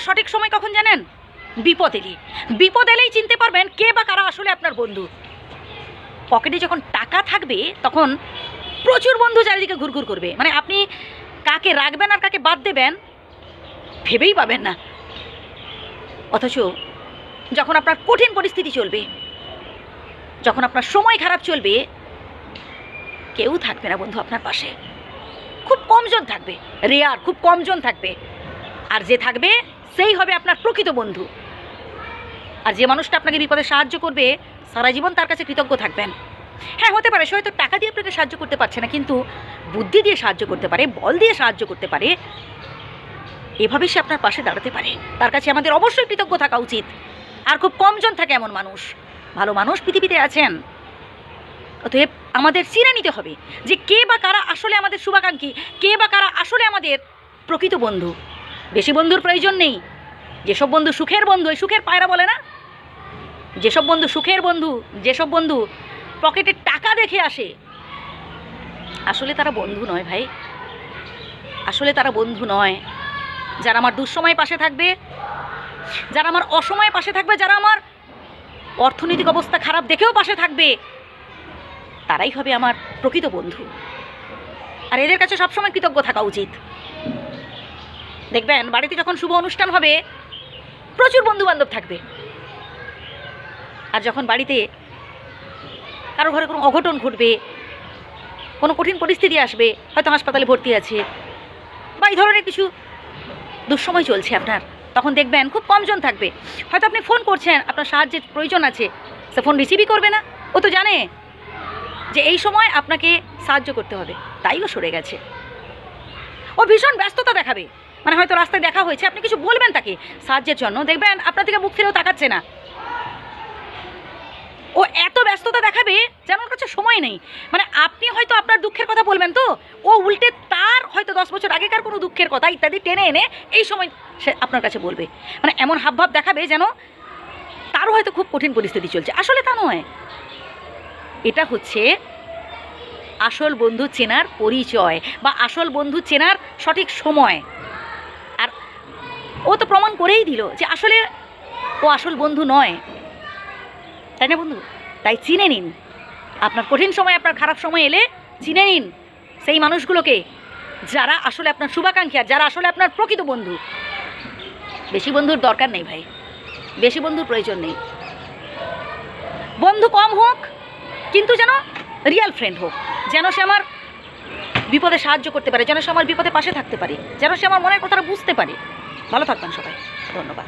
চিনার সঠিক সময় কখন জানেন? বিপদ এলে বিপদ এলেই চিনতে পারবেন কে বা কারা আসলে আপনার বন্ধু। পকেটে যখন টাকা থাকবে, তখন প্রচুর বন্ধু চারিদিকে ঘুরঘুর করবে। মানে আপনি কাকে রাখবেন আর কাকে বাদ দেবেন, ভেবেই পাবেন না। অথচ যখন আপনার কঠিন পরিস্থিতি চলবে, যখন আপনার সময় খারাপ চলবে, কেউ থাকবে না বন্ধু আপনার পাশে। খুব কমজন থাকবে। রেয়ার, খুব কমজন থাকবে। আর যে থাকবে সেই হবে আপনার প্রকৃত বন্ধু। আর যে মানুষটা আপনাকে বিপদে সাহায্য করবে, সারা জীবন তার কাছে কৃতজ্ঞ থাকবেন। হ্যাঁ হতে পারে, সে হয়তো টাকা দিয়ে আপনাকে সাহায্য করতে পারছে না, কিন্তু বুদ্ধি দিয়ে সাহায্য করতে পারে, বল দিয়ে সাহায্য করতে পারে, এভাবে সে আপনার পাশে দাঁড়াতে পারে। তার কাছে আমাদের অবশ্যই কৃতজ্ঞ থাকা উচিত। আর খুব কমজন থাকে এমন মানুষ। ভালো মানুষ পৃথিবীতে আছেন। অতএব আমাদের চিনে নিতে হবে যে কে বা কারা আসলে আমাদের শুভাকাঙ্ক্ষী, কে বা কারা আসলে আমাদের প্রকৃত বন্ধু। বেশি বন্ধুর প্রয়োজন নেই। যেসব বন্ধু সুখের বন্ধু, ওই সুখের পায়রা বলে না? যেসব বন্ধু সুখের বন্ধু, যেসব বন্ধু পকেটে টাকা দেখে আসে, আসলে তারা বন্ধু নয় ভাই। আসলে তারা বন্ধু নয়। যারা আমার দুঃসময় পাশে থাকবে, যারা আমার অসময়ে পাশে থাকবে, যারা আমার অর্থনৈতিক অবস্থা খারাপ দেখেও পাশে থাকবে, তারাই হবে আমার প্রকৃত বন্ধু। আর এদের কাছে সবসময় কৃতজ্ঞ থাকা উচিত। দেখবেন, বাড়িতে যখন শুভ অনুষ্ঠান হবে, প্রচুর বন্ধু বান্ধব থাকবে। আর যখন বাড়িতে কারও ঘরে কোনো অঘটন ঘটবে, কোনো কঠিন পরিস্থিতি আসবে, হয়তো হাসপাতালে ভর্তি আছে, বা এই ধরনের কিছু দুঃসময় চলছে আপনার, তখন দেখবেন খুব কমজন থাকবে। হয়তো আপনি ফোন করছেন, আপনার সাহায্যের প্রয়োজন আছে, সে ফোন রিসিভই করবে না। ও তো জানে যে এই সময় আপনাকে সাহায্য করতে হবে তাইও সরে গেছে। ও ভীষণ ব্যস্ততা দেখাবে। মানে হয়তো রাস্তায় দেখা হয়েছে। আপনি কিছু বলবেন তাকে? সাহায্যের জন্য। দেখবেন আপনার থেকে মুখ ফিরেও তাকাচ্ছে না। ও এত ব্যস্ততা দেখাবে যেন ওর কাছে সময় নেই। মানে আপনি হয়তো আপনার দুঃখের কথা বলবেন তো? ও উল্টে তার হয়তো দশ বছর আগেকার কোনো দুঃখের কথা ইত্যাদি টেনে এনে এই সময় সে আপনার কাছে বলবে। মানে এমন হাবভাব দেখাবে যেন তারও হয়তো খুব কঠিন পরিস্থিতি চলছে। আসলে তা নয়। এটা হচ্ছে আসল বন্ধু চেনার পরিচয় বা আসল বন্ধু চেনার সঠিক সময়। ও তো প্রমাণ করেই দিল যে আসলে ও আসল বন্ধু নয়। তাই না বন্ধু? তাই চিনে নিন। আপনার কঠিন সময় আপনার খারাপ সময় এলে চিনে নিন সেই মানুষগুলোকে যারা আসলে আপনার শুভাকাঙ্ক্ষী আর যারা আসলে আপনার প্রকৃত বন্ধু। বেশি বন্ধুর দরকার নেই ভাই। বেশি বন্ধুর প্রয়োজন নেই। বন্ধু কম হোক, কিন্তু যেন রিয়েল ফ্রেন্ড হোক। যেন সে আমার বিপদে সাহায্য করতে পারে, যেন সে আমার বিপদে পাশে থাকতে পারে, যেন সে আমার মনের কথাটা বুঝতে পারে। ভালো থাকবেন সবাই। ধন্যবাদ।